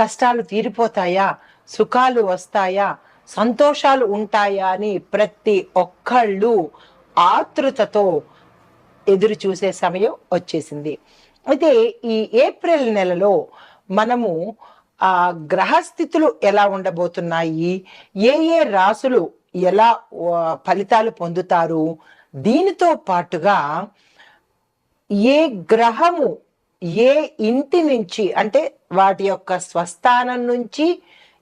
కష్టాలు తీరిపోతాయా? సుఖాలు వస్తాయా? సంతోషాలు ఉంటాయా? అని ప్రతి ఒక్కళ్ళు ఆతృతతో ఎదురు చూసే సమయం వచ్చేసింది. అయితే ఈ ఏప్రిల్ నెలలో మనము ఆ గ్రహస్థితులు ఎలా ఉండబోతున్నాయి? ఏ ఏ రాసులు ఎలా ఫలితాలు పొందుతారు? దీనితో పాటుగా ఏ గ్రహము ఏ ఇంటి నుంచి అంటే వాటి యొక్క స్వస్థానం నుంచి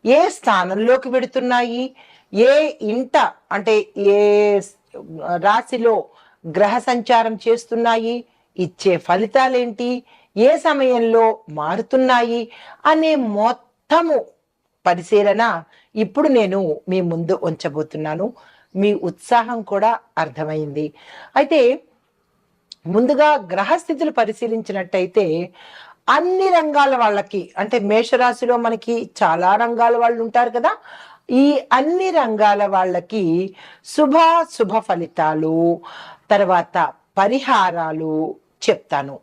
ఏ స్థానంలోకి వెడుతున్నాయి? ఏ ఇంట అంటే ఏ రాశిలో గ్రహ సంచారం చేస్తున్నాయి? ఇచ్చే ఫలితాలేంటి? ఏ సమయంలో మారుతున్నాయి? అనే మొత్తము పరిశీలన ఇప్పుడు నేను మీ ముందు ఉంచబోతున్నాను. మీ ఉత్సాహం కూడా అర్థమైంది. అయితే ముందుగా గ్రహస్థితులు పరిశీలించినట్టయితే అన్ని రంగాల వాళ్ళకి అంటే మేషరాశిలో మనకి చాలా రంగాల వాళ్ళు ఉంటారు కదా. ఈ అన్ని రంగాల వాళ్ళకి శుభ శుభ ఫలితాలు తర్వాత పరిహారాలు చెప్తాను.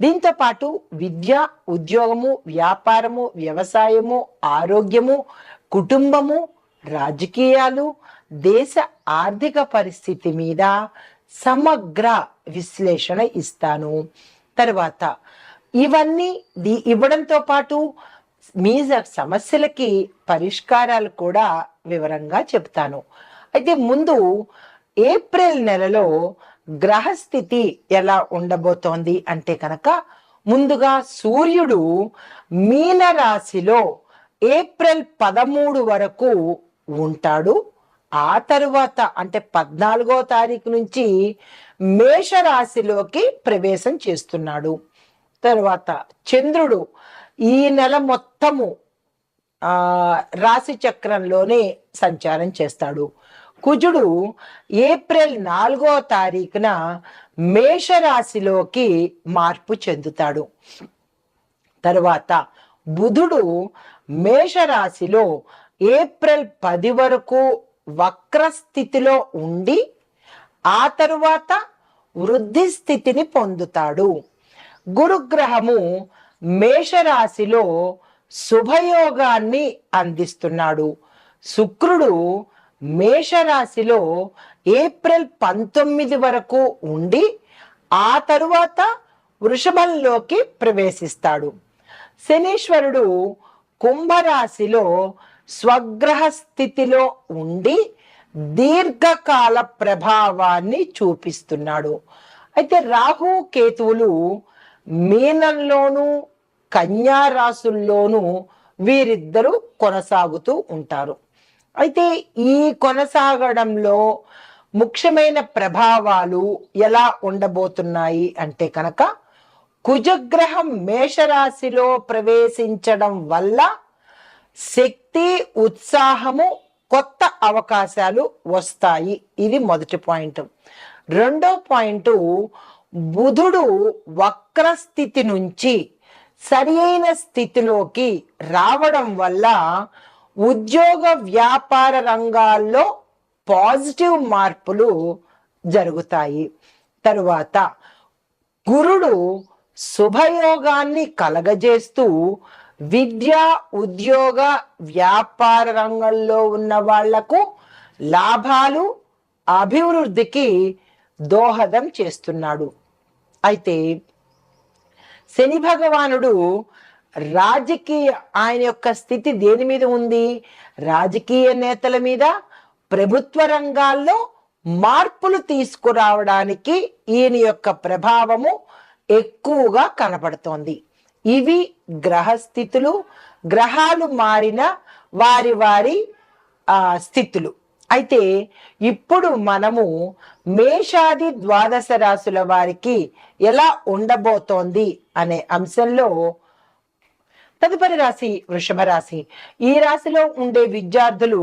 దీంతో పాటు విద్య ఉద్యోగము వ్యాపారము వ్యవసాయము ఆరోగ్యము కుటుంబము రాజకీయాలు దేశ ఆర్థిక పరిస్థితి మీద సమగ్ర విశ్లేషణ ఇస్తాను. తర్వాత ఇవన్నీ ది- ఇవ్వడంతో పాటు మీ సమస్యలకి పరిష్కారాలు కూడా వివరంగా చెప్తాను అయితే ముందు ఏప్రిల్ నెలలో గ్రహస్థితి ఎలా ఉండబోతోంది అంటే కనుక ముందుగా సూర్యుడు మీన రాశిలో ఏప్రిల్ పదమూడు వరకు ఉంటాడు. ఆ తరువాత అంటే పద్నాలుగో తారీఖు నుంచి మేషరాశిలోకి ప్రవేశం చేస్తున్నాడు. తర్వాత చంద్రుడు ఈ నెల మొత్తము ఆ రాశి చక్రంలోనే సంచారం చేస్తాడు. కుజుడు ఏప్రిల్ నాలుగో తారీఖున మేషరాశిలోకి మార్పు చెందుతాడు. తరువాత బుధుడు మేషరాశిలో ఏప్రిల్ పది వరకు వక్ర స్థితిలో ఉండి ఆ తరువాత వృద్ధి స్థితిని పొందుతాడు. గురుగ్రహము మేషరాశిలో శుభయోగాన్ని అందిస్తున్నాడు. శుక్రుడు మేషరాశిలో ఏప్రిల్ పంతొమ్మిది వరకు ఉండి ఆ తరువాత వృషభంలోకి ప్రవేశిస్తాడు. శనీశ్వరుడు కుంభరాశిలో స్వగ్రహ స్థితిలో ఉండి దీర్ఘకాల ప్రభావాన్ని చూపిస్తున్నాడు. అయితే రాహు కేతువులు మీనంలోను కన్యా రాసుల్లోనూ వీరిద్దరూ కొనసాగుతూ ఉంటారు. అయితే ఈ కొనసాగడంలో ముఖ్యమైన ప్రభావాలు ఎలా ఉండబోతున్నాయి అంటే కనుక కుజగ్రహం మేషరాశిలో ప్రవేశించడం వల్ల శక్తి ఉత్సాహము కొత్త అవకాశాలు వస్తాయి. ఇది మొదటి పాయింట్. రెండో పాయింట్ బుధుడు వక్ర స్థితి నుంచి సరి అయిన స్థితిలోకి రావడం వల్ల ఉద్యోగ వ్యాపార రంగాల్లో పాజిటివ్ మార్పులు జరుగుతాయి. తరువాత గురుడు శుభయోగాన్ని కలగజేస్తూ విద్య ఉద్యోగ వ్యాపార రంగంలో ఉన్న వాళ్ళకు లాభాలు అభివృద్ధికి దోహదం చేస్తున్నాడు. అయితే శని భగవానుడు రాజకీయ ఆయన యొక్క స్థితి దేని మీద ఉంది? రాజకీయ నేతల మీద ప్రభుత్వ రంగాల్లో మార్పులు తీసుకురావడానికి ఈయన యొక్క ప్రభావము ఎక్కువగా కనపడుతోంది. ఇవి గ్రహస్థితులు గ్రహాలు మారిన వారి వారి స్థితులు. అయితే ఇప్పుడు మనము మేషాది ద్వాదశ రాశుల వారికి ఎలా ఉండబోతోంది అనే అంశంలో తదుపరి రాశి వృషభ రాశి. ఈ రాశిలో ఉండే విద్యార్థులు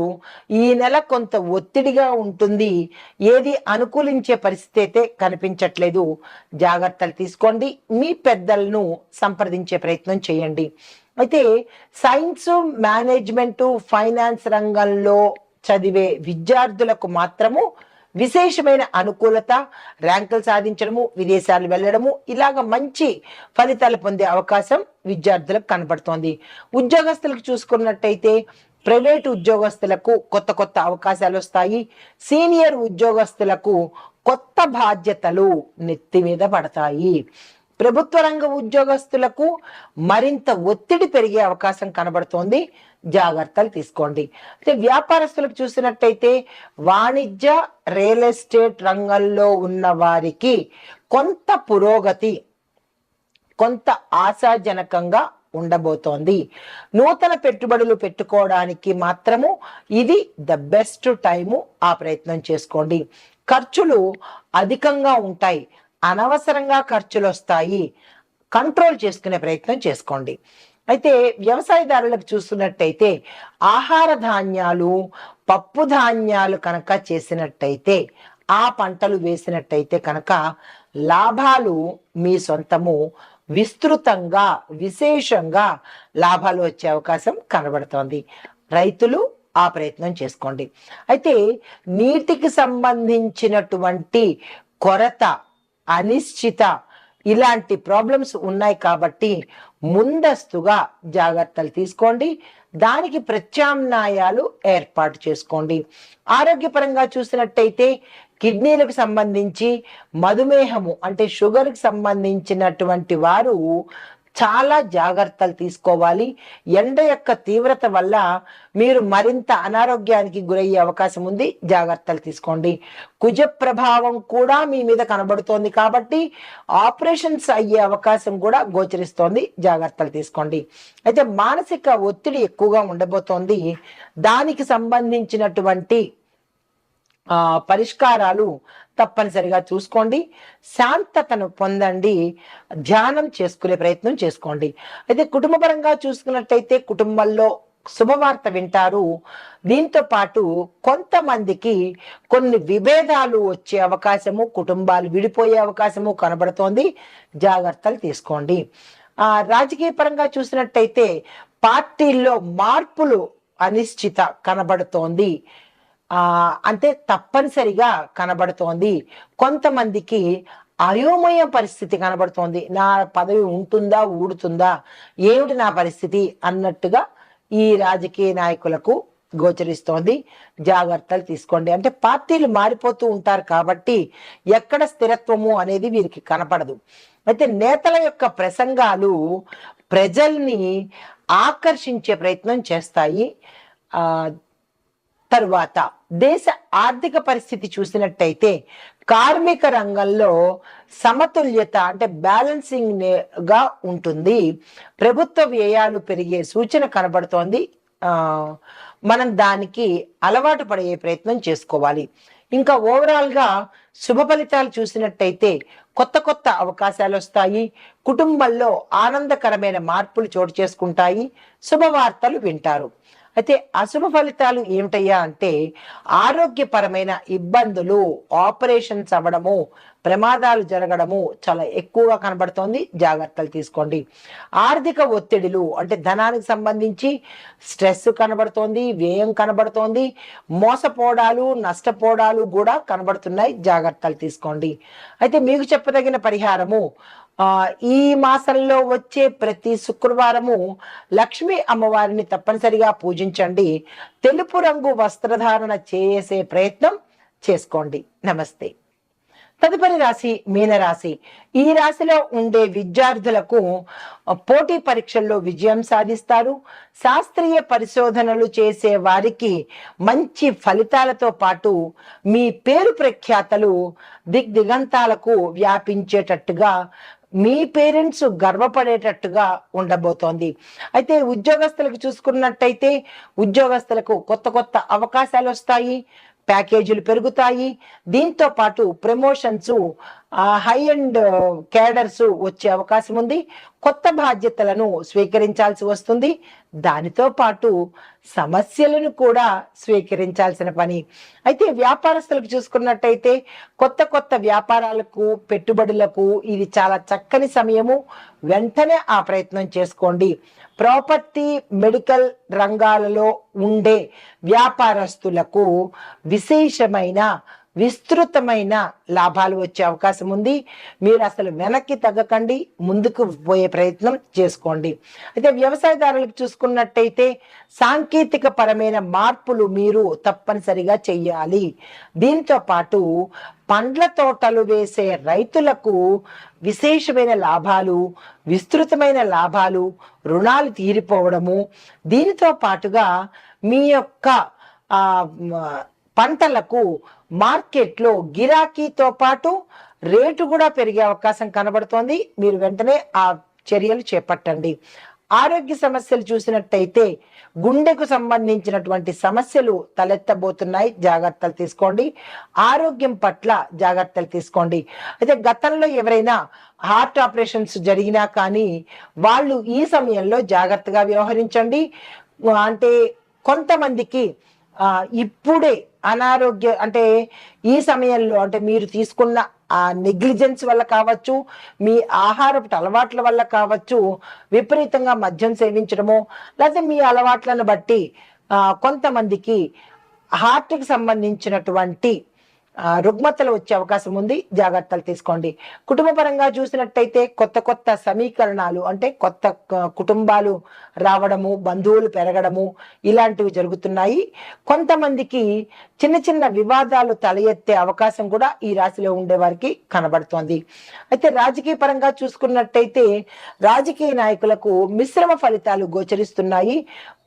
ఈ నెల కొంత ఒత్తిడిగా ఉంటుంది. ఏది అనుకూలించే పరిస్థితి అయితే కనిపించట్లేదు. జాగ్రత్తలు తీసుకోండి. మీ పెద్దలను సంప్రదించే ప్రయత్నం చేయండి. అయితే సైన్స్ మేనేజ్మెంట్ ఫైనాన్స్ రంగంలో చదివే విద్యార్థులకు మాత్రము విశేషమైన అనుకూలత ర్యాంకులు సాధించడము విదేశాలు వెళ్ళడము ఇలాగ మంచి ఫలితాలు పొందే అవకాశం విద్యార్థులకు కనబడుతోంది ఉద్యోగస్తులకు చూసుకున్నట్టయితే ప్రైవేటు ఉద్యోగస్తులకు కొత్త కొత్త అవకాశాలు వస్తాయి. సీనియర్ ఉద్యోగస్తులకు కొత్త బాధ్యతలు నెత్తి మీద పడతాయి. ప్రభుత్వ రంగ ఉద్యోగస్తులకు మరింత ఒత్తిడి పెరిగే అవకాశం కనబడుతోంది. జాగ్రత్తలు తీసుకోండి. అయితే వ్యాపారస్తులకు చూసినట్టయితే వాణిజ్య రియల్ ఎస్టేట్ రంగంలో ఉన్న వారికి కొంత పురోగతి కొంత ఆశాజనకంగా ఉండబోతోంది. నూతన పెట్టుబడులు పెట్టుకోవడానికి మాత్రము ఇది ద బెస్ట్ టైము ఆ ప్రయత్నం చేసుకోండి. ఖర్చులు అధికంగా ఉంటాయి. అనవసరంగా ఖర్చులు వస్తాయి కంట్రోల్ చేసుకునే ప్రయత్నం చేసుకోండి. అయితే వ్యవసాయదారులకు చూస్తున్నట్టయితే ఆహార ధాన్యాలు పప్పు ధాన్యాలు కనుక చేసినట్టయితే ఆ పంటలు వేసినట్టయితే కనుక లాభాలు మీ సొంతము విస్తృతంగా విశేషంగా లాభాలు వచ్చే అవకాశం కనబడుతోంది. రైతులు ఆ ప్రయత్నం చేసుకోండి. అయితే నీటికి సంబంధించినటువంటి కొరత అనిశ్చిత. ఇలాంటి ప్రాబ్లమ్స్ ఉన్నాయి కాబట్టి ముందస్తుగా జాగ్రత్తలు తీసుకోండి. దానికి ప్రత్యామ్నాయాలు ఏర్పాటు చేసుకోండి. ఆరోగ్యపరంగా చూసినట్టయితే కిడ్నీలకు సంబంధించి మధుమేహము అంటే షుగర్కి సంబంధించినటువంటి వారు చాలా జాగ్రత్తలు తీసుకోవాలి. ఎండ యొక్క తీవ్రత వల్ల మీరు మరింత అనారోగ్యానికి గురయ్యే అవకాశం ఉంది. జాగ్రత్తలు తీసుకోండి. కుజ ప్రభావం కూడా మీ మీద కనబడుతోంది కాబట్టి ఆపరేషన్స్ అయ్యే అవకాశం కూడా గోచరిస్తోంది. జాగ్రత్తలు తీసుకోండి. అయితే మానసిక ఒత్తిడి ఎక్కువగా ఉండబోతోంది. దానికి సంబంధించినటువంటి పరిష్కారాలు తప్పనిసరిగా చూసుకోండి. శాంతతను పొందండి. ధ్యానం చేసుకునే ప్రయత్నం చేసుకోండి. అయితే కుటుంబపరంగా చూసుకున్నట్టయితే కుటుంబంలో శుభవార్త వింటారు. దీంతో పాటు కొంతమందికి కొన్ని విభేదాలు వచ్చే అవకాశము కుటుంబాలు విడిపోయే అవకాశము కనబడుతోంది. జాగ్రత్తలు తీసుకోండి. ఆ రాజకీయ పరంగా చూసినట్టయితే పార్టీల్లో మార్పులు అనిశ్చిత కనబడుతోంది. అంటే తప్పనిసరిగా కనబడుతోంది. కొంతమందికి అయోమయ పరిస్థితి కనబడుతోంది. నా పదవి ఉంటుందా ఊడుతుందా ఏమిటి నా పరిస్థితి అన్నట్టుగా ఈ రాజకీయ నాయకులకు గోచరిస్తోంది. జాగ్రత్తలు తీసుకోండి. అంటే పార్టీలు మారిపోతూ ఉంటారు కాబట్టి ఎక్కడ స్థిరత్వము అనేది వీరికి కనపడదు. అయితే నేతల యొక్క ప్రసంగాలు ప్రజల్ని ఆకర్షించే ప్రయత్నం చేస్తాయి. ఆ తరువాత దేశ ఆర్థిక పరిస్థితి చూసినట్టయితే కార్మిక రంగంలో సమతుల్యత అంటే బ్యాలెన్సింగ్గా ఉంటుంది. ప్రభుత్వ వ్యయాలు పెరిగే సూచన కనబడుతోంది. మనం దానికి అలవాటు పడే ప్రయత్నం చేసుకోవాలి. ఇంకా ఓవరాల్గా శుభ ఫలితాలు చూసినట్టయితే కొత్త కొత్త అవకాశాలు వస్తాయి. కుటుంబంలో ఆనందకరమైన మార్పులు చోటు చేసుకుంటాయి. శుభవార్తలు వింటారు. అయితే అశుభ ఫలితాలు ఏమిటయ్యా అంటే ఆరోగ్యపరమైన ఇబ్బందులు ఆపరేషన్స్ అవ్వడము ప్రమాదాలు జరగడము చాలా ఎక్కువగా కనబడుతోంది. జాగ్రత్తలు తీసుకోండి. ఆర్థిక ఒత్తిడిలు అంటే ధనానికి సంబంధించి స్ట్రెస్ కనబడుతోంది వ్యయం కనబడుతోంది మోసపోవడాలు నష్టపోవడాలు కూడా కనబడుతున్నాయి. జాగ్రత్తలు తీసుకోండి. అయితే మీకు చెప్పదగిన పరిహారము ఈ మాసంలో వచ్చే ప్రతి శుక్రవారము లక్ష్మీ అమ్మవారిని తప్పనిసరిగా పూజించండి. తెలుపు రంగు వస్త్రధారణ చేసే ప్రయత్నం చేసుకోండి. నమస్తే. తదుపరి రాశి మీనరాశి. ఈ రాశిలో ఉండే విద్యార్థులకు పోటీ పరీక్షల్లో విజయం సాధిస్తారు. శాస్త్రీయ పరిశోధనలు చేసే వారికి మంచి ఫలితాలతో పాటు మీ పేరు ప్రఖ్యాతలు దిగ్దిగంతాలకు వ్యాపించేటట్టుగా మీ పేరెంట్స్ గర్వపడేటట్టుగా ఉండబోతోంది. అయితే ఉద్యోగస్తులకు చూసుకున్నట్టయితే ఉద్యోగస్తులకు కొత్త కొత్త అవకాశాలు వస్తాయి ప్యాకేజీలు పెరుగుతాయి. దీంతో పాటు ప్రమోషన్స్ హై అండ్ క్యాడర్స్ వచ్చే అవకాశం ఉంది. కొత్త బాధ్యతలను స్వీకరించాల్సి వస్తుంది. దానితో పాటు సమస్యలను కూడా స్వీకరించాల్సిన పని. అయితే వ్యాపారస్తులకు చూసుకున్నట్టయితే కొత్త కొత్త వ్యాపారాలకు పెట్టుబడులకు ఇది చాలా చక్కని సమయము. వెంటనే ఆ ప్రయత్నం చేసుకోండి. ప్రాపర్టీ మెడికల్ రంగాలలో ఉండే వ్యాపారస్తులకు విశేషమైన విస్తృతమైన లాభాలు వచ్చే అవకాశం ఉంది. మీరు అసలు వెనక్కి తగ్గకండి ముందుకు పోయే ప్రయత్నం చేసుకోండి. అయితే వ్యవసాయదారులకు చూసుకున్నట్టయితే సాంకేతిక పరమైన మార్పులు మీరు తప్పనిసరిగా చెయ్యాలి. దీంతో పాటు పండ్ల తోటలు వేసే రైతులకు విశేషమైన లాభాలు విస్తృతమైన లాభాలు రుణాలు తీరిపోవడము. దీనితో పాటుగా మీ యొక్క పంటలకు మార్కెట్లో గిరాకీతో పాటు రేటు కూడా పెరిగే అవకాశం కనబడుతోంది. మీరు వెంటనే ఆ చర్యలు చేపట్టండి. ఆరోగ్య సమస్యలు చూసినట్టయితే గుండెకు సంబంధించినటువంటి సమస్యలు తలెత్తబోతున్నాయి. జాగ్రత్తలు తీసుకోండి. ఆరోగ్యం పట్ల జాగ్రత్తలు తీసుకోండి. అయితే గతంలో ఎవరైనా హార్ట్ ఆపరేషన్స్ జరిగినా కానీ వాళ్ళు ఈ సమయంలో జాగ్రత్తగా వ్యవహరించండి. అంటే కొంతమందికి ఇప్పుడే అనారోగ్య అంటే ఈ సమయంలో అంటే మీరు తీసుకున్న ఆ నెగ్లిజెన్స్ వల్ల కావచ్చు మీ ఆహారపు అలవాట్ల వల్ల కావచ్చు విపరీతంగా మద్యం సేవించడము లేకపోతే మీ అలవాట్లను బట్టి కొంతమందికి హార్ట్కి సంబంధించినటువంటి రుగ్మతలు వచ్చే అవకాశం ఉంది. జాగ్రత్తలు తీసుకోండి. కుటుంబ పరంగా చూసినట్టయితే కొత్త కొత్త సమీకరణాలు అంటే కొత్త కుటుంబాలు రావడము బంధువులు పెరగడము ఇలాంటివి జరుగుతున్నాయి. కొంతమందికి చిన్న చిన్న వివాదాలు తల ఎత్తే అవకాశం కూడా ఈ రాశిలో ఉండే వారికి కనబడుతోంది. అయితే రాజకీయ పరంగా చూసుకున్నట్టయితే రాజకీయ నాయకులకు మిశ్రమ ఫలితాలు గోచరిస్తున్నాయి.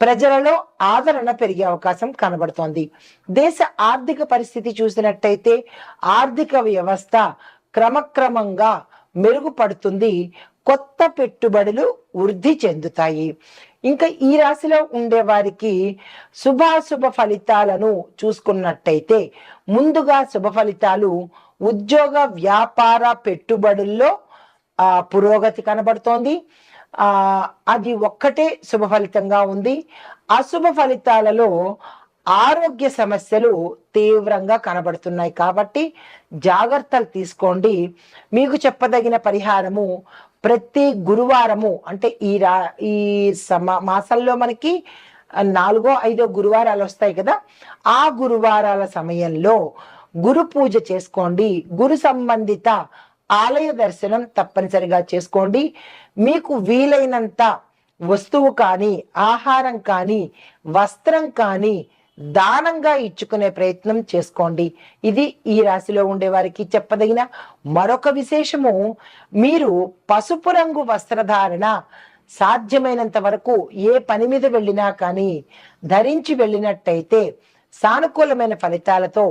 ప్రజలలో ఆదరణ పెరిగే అవకాశం కనబడుతోంది. దేశ ఆర్థిక పరిస్థితి చూసినట్టయితే ఆర్థిక వ్యవస్థ క్రమక్రమంగా మెరుగుపడుతుంది. కొత్త పెట్టుబడులు వృద్ధి చెందుతాయి. ఇంకా ఈ రాశిలో ఉండే వారికి శుభాశుభ ఫలితాలను చూసుకున్నట్టయితే ముందుగా శుభ ఫలితాలు ఉద్యోగ వ్యాపార పెట్టుబడుల్లో ఆ పురోగతి కనబడుతోంది. అది ఒక్కటే శుభ ఫలితంగా ఉంది. అశుభ ఫలితాలలో ఆరోగ్య సమస్యలు తీవ్రంగా కనబడుతున్నాయి కాబట్టి జాగ్రత్తలు తీసుకోండి. మీకు చెప్పదగిన పరిహారము ప్రతి గురువారము అంటే ఈ రా ఈ సమ మాసంలో మనకి నాలుగో ఐదో గురువారాలు వస్తాయి కదా. ఆ గురువారాల సమయంలో గురు పూజ చేసుకోండి. గురు సంబంధిత ఆలయ దర్శనం తప్పనిసరిగా చేసుకోండి. మీకు వీలైనంత వస్తువు కానీ ఆహారం కానీ వస్త్రం కానీ దానంగా ఇచ్చుకునే ప్రయత్నం చేసుకోండి. ఇది ఈ రాశిలో ఉండే వారికి చెప్పదగిన మరొక విశేషము. మీరు పసుపు రంగు వస్త్రధారణ సాధ్యమైనంత వరకు ఏ పని మీద వెళ్ళినా కానీ ధరించి వెళ్ళినట్టయితే సానుకూలమైన ఫలితాలతో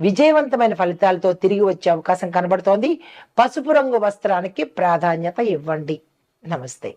విజయవంతమైన ఫలితాలతో తిరిగి వచ్చే అవకాశం కనబడుతోంది. పసుపు రంగు వస్త్రానికి ప్రాధాన్యత ఇవ్వండి. నమస్తే.